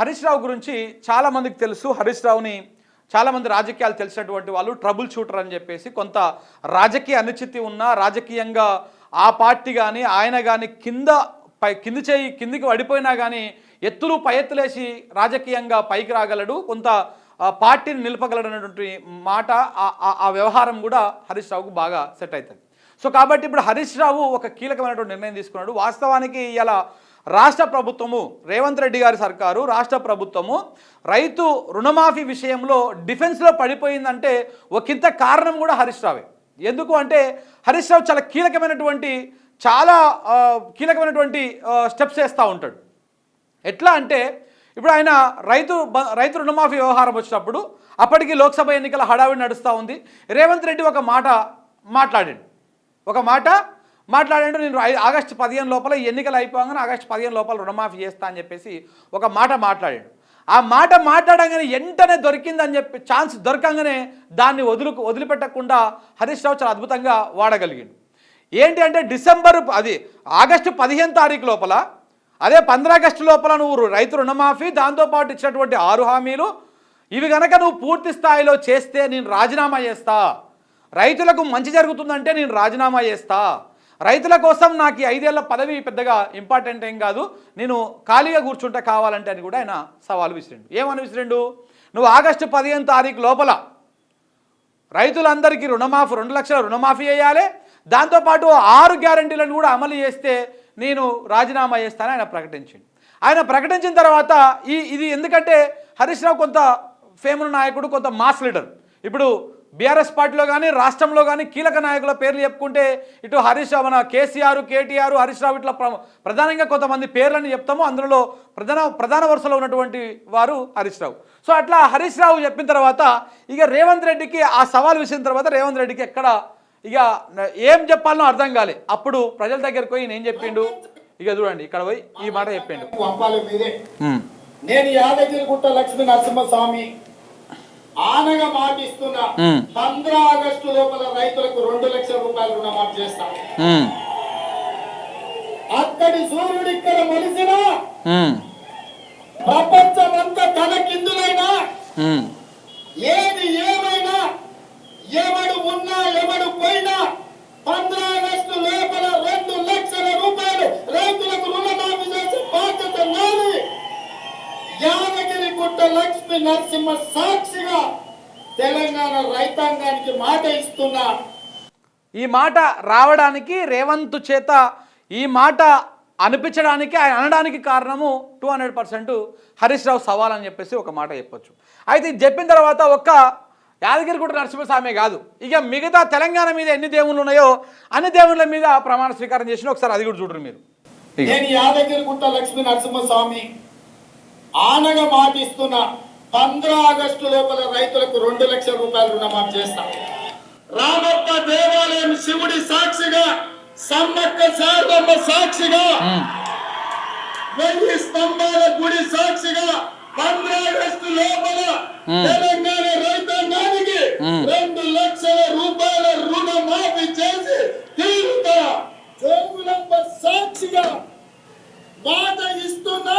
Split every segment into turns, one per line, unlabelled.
హరీష్ రావు గురించి చాలామందికి తెలుసు. హరీష్ రావుని చాలామంది రాజకీయాలు తెలిసినటువంటి వాళ్ళు ట్రబుల్ షూటర్ అని చెప్పేసి కొంత రాజకీయ అనుచితి ఉన్న రాజకీయంగా ఆ పార్టీ కానీ ఆయన కానీ కింద పై కింది చేయి కిందికి పడిపోయినా కానీ ఎత్తులు పై ఎత్తులేసి రాజకీయంగా పైకి రాగలడు. కొంత పార్టీని నిలపగలడు అనేటువంటి మాట ఆ- ఆ వ్యవహారం కూడా హరీష్ రావుకు బాగా సెట్ అవుతుంది. సో కాబట్టి ఇప్పుడు హరీష్ రావు ఒక కీలకమైనటువంటి నిర్ణయం తీసుకున్నాడు. వాస్తవానికి ఇలా రాష్ట్ర ప్రభుత్వము రేవంత్ రెడ్డి గారి సర్కారు రాష్ట్ర ప్రభుత్వము రైతు రుణమాఫీ విషయంలో డిఫెన్స్లో పడిపోయిందంటే ఒకంత కారణం కూడా హరీష్ రావే. ఎందుకు అంటే హరీష్ రావు చాలా కీలకమైనటువంటి చాలా కీలకమైనటువంటి స్టెప్స్ వేస్తూ ఉంటాడు. ఎట్లా అంటే ఇప్పుడు ఆయన రైతు బ- రైతు రుణమాఫీ వ్యవహారం వచ్చినప్పుడు అప్పటికి లోక్సభ ఎన్నికల హడావిడి నడుస్తూ ఉంది. రేవంత్ రెడ్డి ఒక మాట మాట్లాడాడు. ఒక మాట మాట్లాడాడు నేను ఆగస్టు పదిహేను లోపల ఎన్నికలు అయిపోగానే ఆగస్టు పదిహేను లోపల రుణమాఫీ చేస్తా అని చెప్పేసి ఒక మాట మాట్లాడాడు. ఆ మాట మాట్లాడంగానే వెంటనే దొరికిందని చెప్పి ఛాన్స్ దొరకంగానే దాన్ని వదులు వదిలిపెట్టకుండా హరీష్ రావు చాలా అద్భుతంగా వాడగలిగాడు. ఏంటి అంటే డిసెంబర్ అది ఆగస్టు పదిహేను తారీఖు లోపల అదే పంద్ర ఆగస్టు లోపల నువ్వు రైతు రుణమాఫీ దాంతోపాటు ఇచ్చినటువంటి ఆరు హామీలు ఇవి కనుక నువ్వు పూర్తి స్థాయిలో చేస్తే నేను రాజీనామా చేస్తా. రైతులకు మంచి జరుగుతుందంటే నేను రాజీనామా చేస్తా. రైతుల కోసం నాకు ఈ ఐదేళ్ళ పదవి పెద్దగా ఇంపార్టెంట్ ఏం కాదు. నేను ఖాళీగా కూర్చుంటే కావాలంటే అని కూడా ఆయన సవాలు విసిరిండు. ఏమని విసిరిండు? నువ్వు ఆగస్టు పదిహేను తారీఖు లోపల రైతులందరికీ రుణమాఫీ రెండు లక్షల రుణమాఫీ చేయాలి. దాంతోపాటు ఆరు గ్యారంటీలను కూడా అమలు చేస్తే నేను రాజీనామా చేస్తానని ఆయన ప్రకటించింది ఆయన ప్రకటించిన తర్వాత ఈ ఇది ఎందుకంటే హరీష్ రావు కొంత ఫేమస్ నాయకుడు కొంత మాస్ లీడర్. ఇప్పుడు బీఆర్ఎస్ పార్టీలో కానీ రాష్ట్రంలో కానీ కీలక నాయకుల పేర్లు చెప్పుకుంటే ఇటు హరీష్ రావు మన కేసీఆర్ కేటీఆర్ హరీష్ రావు ఇట్లా ప్ర- ప్రధానంగా కొంతమంది పేర్లని చెప్తాము. అందులో ప్రధాన ప్రధాన వరుసలో ఉన్నటువంటి వారు హరీష్ రావు. సో అట్లా హరీష్ రావు చెప్పిన తర్వాత ఇక రేవంత్ రెడ్డికి ఆ సవాల్ విసిన తర్వాత రేవంత్ రెడ్డికి ఎక్కడ ఇక ఏం చెప్పాలనో అర్థం కాలే. అప్పుడు ప్రజల దగ్గరికి పోయి నేను చెప్పిండు? ఇక చూడండి ఇక్కడ పోయి ఈ మాట చెప్పిండు.
నేను యాదగిరిగుట్ట లక్ష్మీ నరసింహస్వామి ఆనగా మాటిస్తున్నా. పంద్ర ఆగస్టు లోపల రైతులకు రెండు లక్షల రూపాయలు రుణమాఫీ చేస్తాం. అక్కడి సూర్యుడు ఇక్కడ మలిసిన
ఉమ్,
ప్రపంచమంతా తన కిందులైనా ఏది ఏమైనా ఎవడు ఉన్నా ఎవడు పోయినా పంద్ర ఆగస్టు లోపల రెండు లక్షల రూపాయలు రైతులకు రుణమాఫీ చేసే బాధ్యత నాది. గుట్ట లక్ష్మీ నరసింహ సాక్షిగా తెలంగాణ రైతాంగానికి మాట ఇస్తున్నా.
ఈ మాట రావడానికి రేవంత్ చేత ఈ మాట అనిపించడానికి ఆయన అనడానికి కారణము two hundred percent Harish Rao సవాల్ అని చెప్పేసి ఒక మాట చెప్పొచ్చు. అయితే ఇది చెప్పిన తర్వాత ఒక్క యాదగిరిగుట్ట నరసింహస్వామి కాదు ఇక మిగతా తెలంగాణ మీద ఎన్ని దేవుళ్ళు ఉన్నాయో అన్ని దేవుళ్ళ మీద ప్రమాణ స్వీకారం చేసిన ఒకసారి అది కూడా చూడరు మీరు. ఇక.
నేను యాదగిరి గుట్ట లక్ష్మీ నరసింహస్వామి ఆనగా మాటిస్తున్నా పంద్ర ఆగస్టు లోపల రైతులకు రెండు లక్షల రూపాయలు రుణమాఫీ చేస్తా రామప్ప దేవాలయం శివుడి సాక్షిగా సమ్మక్క శారదమ్మ సాక్షిగా వెయ్యి స్తంభాల గుడి సాక్షిగా పంద్ర ఆగస్టు లోపల. తెలంగాణ రైతాంగానికి. రెండు లక్షల రూపాయల రుణమాఫీ చేసి తీరుతా జోగులమ్మ సాక్షిగా మాట ఇస్తున్నా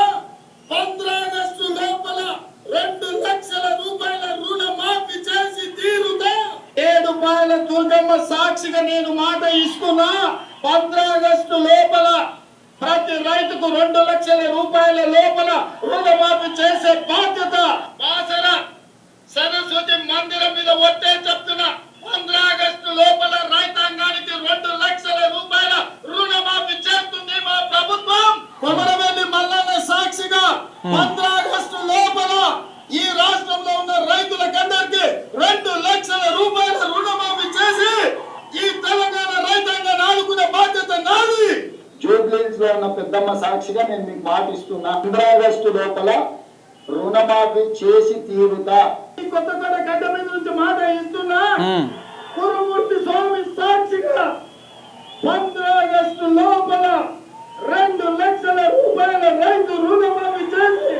పంద్ర ఆగస్టు లోపల రెండు లక్షల రూపాయల రుణమాఫీ చేసి తీరుతా ఒకవేళ దుర్గమ్మ సాక్షిగా నేను మాట ఇస్తున్నా పంద్రాగస్టు లోపల ప్రతి రైతుకు రెండు లక్షల రూపాయల లోపల రుణమాఫీ చేసే బాధ్యత బాసర సరస్వతి మందిరం మీద ఒట్టే చెప్తున్నా పంద్రాగ ఆగస్టు లోపల రైతాంగానికి రెండు లక్షల రూపాయల రుణమాఫీ చేస్తుంది మా ప్రభుత్వం కొమరవెల్లి మల్లన్న సాక్షిగా పంద్ర ఆగస్టు లోపల ఈ రాష్ట్రంలో ఉన్న రైతులకందరికి రెండు లక్షల రూపాయల రుణమాఫీ చేసి ఈ తెలంగాణ రైతాంగాన్ని ఆదుకునే బాధ్యత నాది జూబ్లీస్ లో ఉన్న పెద్దమ్మ సాక్షిగా నేను మీకు మాటిస్తున్నా. పంద్ర ఆగస్టు లోపల రుణమాఫీ చేసి తీరుతా. ఈ కొత్తగూడ గడ్డ మీద నుంచి మాట ఇస్తున్నా. కురుమూర్తి స్వామి సాక్షిగా పంద్ర ఆగస్టు లోపల రెండు లక్షల రూపాయల రైతు రుణమాఫీ చేసి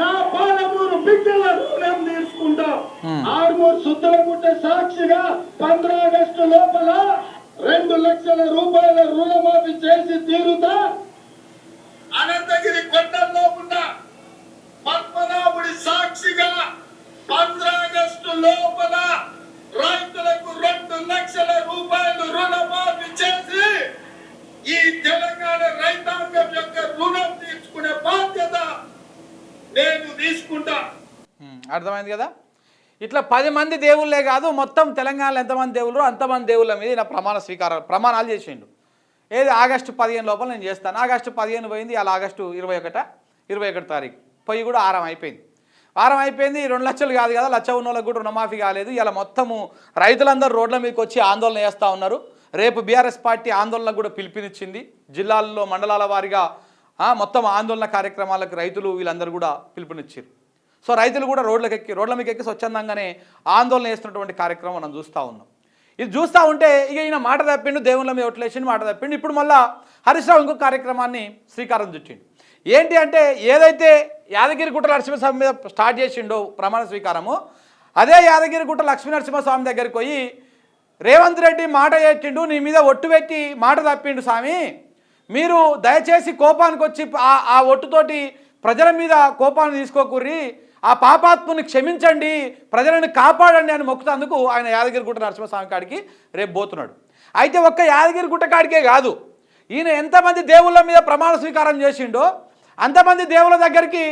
నా పాలమూరు బిడ్డల రుణం తీసుకుంటా. ఆర్మూరు సుద్దలగుట్ట సాక్షిగా పంద్ర ఆగస్టు లోపల రెండు లక్షల రూపాయల రుణమాఫీ చేసి తీరుతా కొండల్లో ఉన్న పద్మనాభుడి సాక్షిగా ఆగస్టు లోపల రైతులకు రెండు లక్షల రూపాయలు రుణమాఫీ చేసి ఈ తెలంగాణ రైతాంగం యొక్క రుణం తీర్చుకునే బాధ్యత నేను తీసుకుంటా.
అర్థమైంది కదా? ఇట్లా పది మంది దేవుళ్ళే కాదు మొత్తం తెలంగాణలో ఎంతమంది దేవుళ్ళు? అంతమంది దేవుళ్ళ మీద నా ప్రమాణ స్వీకారాలు ప్రమాణాలు చేసిండు. ఏది? ఆగస్టు పదిహేను లోపల నేను చేస్తాను. ఆగస్టు పదిహేను పోయింది అలా ఆగస్టు ఇరవై ఒకట ఇరవై ఒకటి తారీఖు. పోయి కూడా ఆరం అయిపోయింది. వారం అయిపోయింది రెండు లక్షలు కాదు కదా లక్ష ఉన్న వాళ్ళకి కూడా రుణమాఫీ కాలేదు. ఇలా మొత్తము రైతులందరూ రోడ్ల మీదకి వచ్చి ఆందోళన చేస్తూ ఉన్నారు. రేపు బీఆర్ఎస్ పార్టీ ఆందోళనకు కూడా పిలుపునిచ్చింది. జిల్లాల్లో మండలాల వారీగా మొత్తం ఆందోళన కార్యక్రమాలకు రైతులు వీళ్ళందరూ కూడా పిలుపునిచ్చారు. సో రైతులు కూడా రోడ్లకు ఎక్కి రోడ్ల మీకు ఎక్కి స్వచ్ఛందంగానే ఆందోళన చేస్తున్నటువంటి కార్యక్రమం మనం చూస్తూ ఉన్నాం. ఇది చూస్తూ ఉంటే ఇక ఈయన మాట తప్పిండు దేవుళ్ళ మీద ఒట్లేసిండు మాట తప్పిండు. ఇప్పుడు మళ్ళా హరీష్ రావు ఇంకో కార్యక్రమాన్ని శ్రీకారం చుట్టిండు. ఏంటి అంటే ఏదైతే యాదగిరి గుట్ట నరసింహస్వామి మీద స్టార్ట్ చేసిండో ప్రమాణ స్వీకారము అదే యాదగిరి గుట్ట లక్ష్మీ నరసింహస్వామి దగ్గరికి పోయి రేవంత్ రెడ్డి మాట చేసిండు నీ మీద ఒట్టు పెట్టి మాట తప్పిండు స్వామి. మీరు దయచేసి కోపానికి వచ్చి ఆ- ఆ ఒట్టుతోటి ప్రజల మీద కోపాన్ని తీసుకోకూరి ఆ పాపాత్ముని క్షమించండి ప్రజలను కాపాడండి అని మొక్కుతందుకు ఆయన యాదగిరిగుట్ట నరసింహస్వామి కాడికి రేపు పోతున్నాడు. అయితే ఒక్క యాదగిరిగుట్ట కాడికే కాదు ఈయన ఎంతమంది దేవుళ్ళ మీద ప్రమాణ స్వీకారం చేసిండో అంతమంది దేవుళ్ళ దగ్గరికి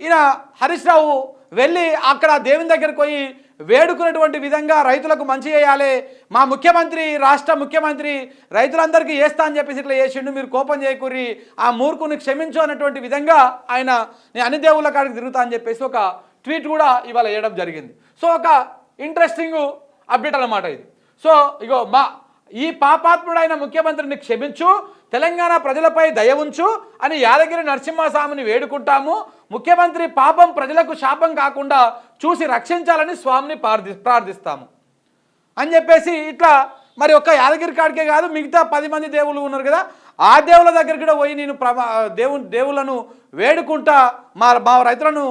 ఈయన హరీష్ రావు వెళ్ళి అక్కడ దేవుని దగ్గరికి పోయి వేడుకున్నటువంటి విధంగా రైతులకు మంచి చేయాలి. మా ముఖ్యమంత్రి రాష్ట్ర ముఖ్యమంత్రి రైతులందరికీ వేస్తా అని చెప్పేసి ఇట్లా చేసిండు మీరు కోపం చేయకూరి ఆ మూర్ఖుని క్షమించు అన్నటువంటి విధంగా ఆయన నేను అన్ని దేవుళ్ళ కాడికి తిరుగుతా అని చెప్పేసి ఒక ట్వీట్ కూడా ఇవాళ వేయడం జరిగింది. సో ఒక ఇంట్రెస్టింగ్ అప్డేట్ అన్నమాట ఇది. సో ఇగో మా ఈ పాపాత్ముడైన ముఖ్యమంత్రిని క్షమించు తెలంగాణ ప్రజలపై దయ ఉంచు అని యాదగిరి నరసింహస్వామిని వేడుకుంటాము. ముఖ్యమంత్రి పాపం ప్రజలకు శాపం కాకుండా చూసి రక్షించాలని స్వామిని ప్రార్థి ప్రార్థిస్తాము. అని చెప్పేసి ఇట్లా మరి ఒక్క యాదగిరి కాడికే కాదు మిగతా పది మంది దేవుళ్ళు ఉన్నారు కదా ఆ దేవుళ్ళ దగ్గర కూడా పోయి నేను ప్రభా దేవు దేవులను వేడుకుంటా మా మా రైతులను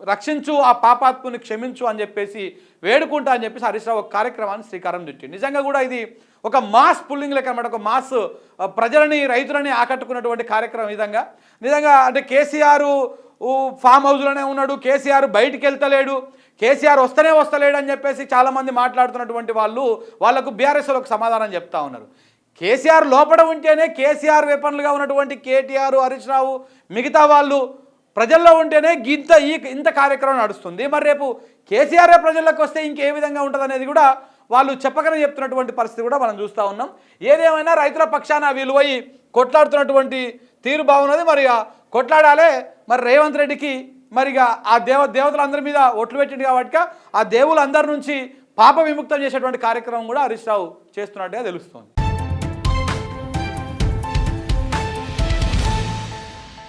రక్షించు ఆ పాపాత్ముని క్షమించు అని చెప్పేసి వేడుకుంటా అని చెప్పేసి హరీష్ రావు ఒక కార్యక్రమాన్ని శ్రీకారం చుట్టి నిజంగా కూడా ఇది ఒక మాస్ పుల్లింగ్ లెక్క అనమాట ఒక మాస్ ప్రజలని రైతులని ఆకట్టుకున్నటువంటి కార్యక్రమం విధంగా. నిజంగా అంటే కేసీఆర్ ఫామ్ హౌస్లోనే ఉన్నాడు కేసీఆర్ బయటికి వెళ్తలేడు కేసీఆర్ వస్తేనే వస్తలేడు అని చెప్పేసి చాలామంది మాట్లాడుతున్నటువంటి వాళ్ళు వాళ్ళకు బీఆర్ఎస్లో ఒక సమాధానం చెప్తా ఉన్నారు. కేసీఆర్ లోపల ఉంటేనే కేసీఆర్ వెపన్లుగా ఉన్నటువంటి కేటీఆర్ హరీష్ రావు మిగతా వాళ్ళు ప్రజల్లో ఉంటేనే ఇంత ఈ ఇంత కార్యక్రమం నడుస్తుంది. మరి రేపు కేసీఆర్ ప్రజల్లోకి వస్తే ఇంకే విధంగా ఉంటుంది అనేది కూడా వాళ్ళు చెప్పకనే చెప్తున్నటువంటి పరిస్థితి కూడా మనం చూస్తూ ఉన్నాం. ఏదేమైనా రైతుల పక్షాన వీలువై కొట్లాడుతున్నటువంటి తీరు బాగున్నది. మరి కొట్లాడాలే మరి రేవంత్ రెడ్డికి మరిగా ఆ దేవ దేవతలందరి మీద ఒట్లు పెట్టింది కాబట్టి ఆ దేవులందరి నుంచి పాప విముక్తం చేసేటువంటి కార్యక్రమం కూడా హరీష్ రావు చేస్తున్నట్టుగా తెలుస్తోంది.